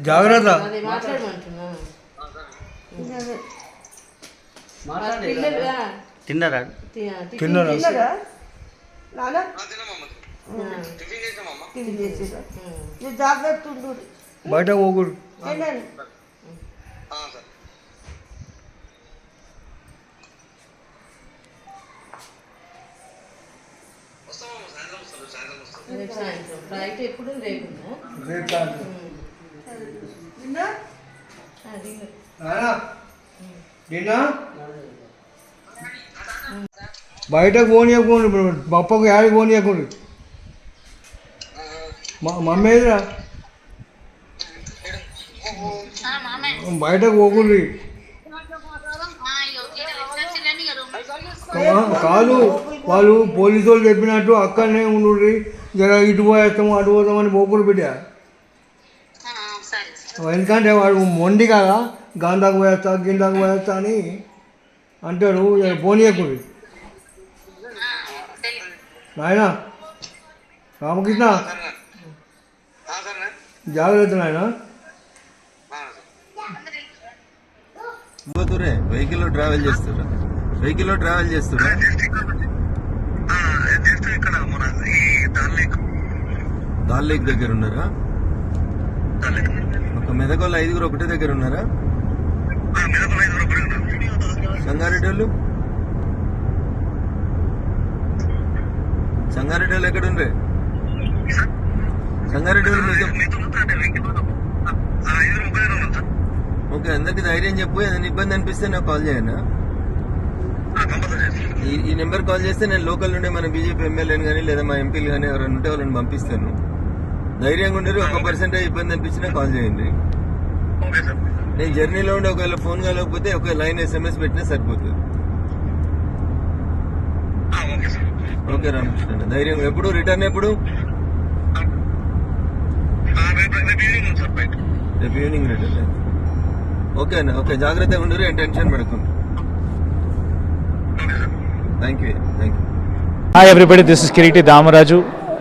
జాగ్రత్త. తిన్నారా? తి- ఆ, టిఫిన్ తిన్నారా? బయట పోకూడదు రేపు సాయంత్రం. ఫ్లైట్ ఎప్పుడు రేపు ఉందా? రేపు సాయంత్రం. అది. బయటకు పోనీయకుండా ఇప్పుడు పప్పకు యాడికి పోనీయకుండా మ- మమ్మీ ఏదిరా? బయటకు పోకుండ్రి కాదు వాళ్ళు పోలీసు వాళ్ళు చెప్పినట్టు అక్కడనే ఉండుర్రి. జర ఇటు పోయేస్తాము అటు పోతామని పోకుండా బిడ్డ ఎందుకంటే వాడు మొండి కదా గాంధాకు పోయేస్తా గిందాకు పోయేస్తా అని అంటాడు. జర పోనీయకుండ్రి నాయన రామకృష్ణ. జాగ్రత్త నాయన. పోతురే వెహికల్లో ట్రావెల్ చేస్తురా వెహికల్లో ట్రావెల్ చేస్తురా దాల్ లేక్ దగ్గర ఉన్నారా? ఒక మెదకోళ్ళు ఐదుగురు ఒకటే దగ్గర ఉన్నారా? సంగారెడ్డి వాళ్ళు సంగారెడ్డి వాళ్ళు ఎక్కడ ఉండే సంగారెడ్డి ఓకే అందరికి ధైర్యం చెప్పు ఏదైనా ఇబ్బంది అనిపిస్తే నాకు కాల్ చేయనా? ఈ ఈ నెంబర్ కాల్ చేస్తే నేను లోకల్ నుండి మన బీజేపీ ఎమ్మెల్యేని కానీ లేదా మా ఎంపీలు కానీ ఎవరైనా ఉంటే వాళ్ళని పంపిస్తాను. ధైర్యంగా ఉండరు ఒక పర్సెంటేజ్ ఇబ్బంది అనిపించినా కాల్ చేయండి. నేను జర్నీలో ఉండి ఒకవేళ ఫోన్ కలగకపోతే ఒక లైన్ ఎస్ఎంఎస్ పెట్టినా సరిపోతుంది. ఓకే రామకృష్ణ ధైర్యం ఎప్పుడు? రిటర్న్ ఎప్పుడు? రేపు ఈవినింగ్ రిటర్న్ ఓకే అన్న ఓకే జాగ్రత్తగా ఉండరు ఏం టెన్షన్ పడకుండా thank you thank you Hi everybody, this is Kiriti Damaraju.